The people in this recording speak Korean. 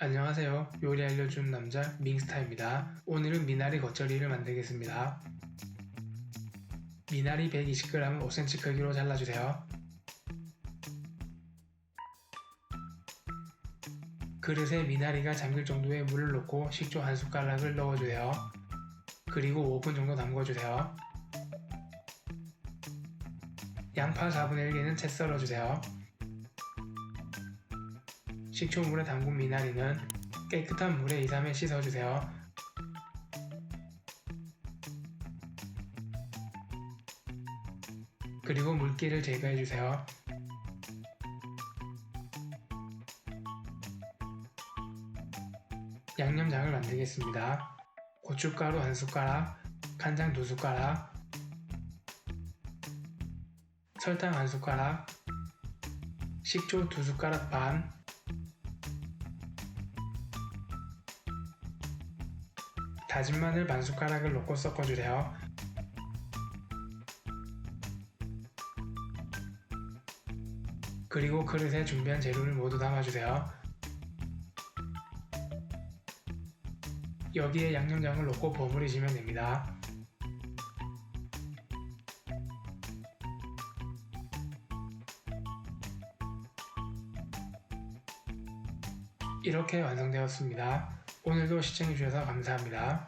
안녕하세요. 요리 알려주는 남자 밍스타입니다. 오늘은 미나리 겉절이를 만들겠습니다. 미나리 120g을 5cm 크기로 잘라주세요. 그릇에 미나리가 잠길 정도의 물을 넣고 식초 한 숟가락을 넣어주세요. 그리고 5분 정도 담궈주세요. 양파 4분의 1개는 채 썰어주세요. 식초물에 담근 미나리는 깨끗한 물에 2, 3회 씻어주세요. 그리고 물기를 제거해주세요. 양념장을 만들겠습니다. 고춧가루 한 숟가락, 간장 두 숟가락, 설탕 한 숟가락, 식초 두 숟가락 반, 다진 마늘 반 숟가락을 넣고 섞어주세요. 그리고 그릇에 준비한 재료를 모두 담아주세요. 여기에 양념장을 넣고 버무리시면 됩니다. 이렇게 완성되었습니다. 오늘도 시청해주셔서 감사합니다.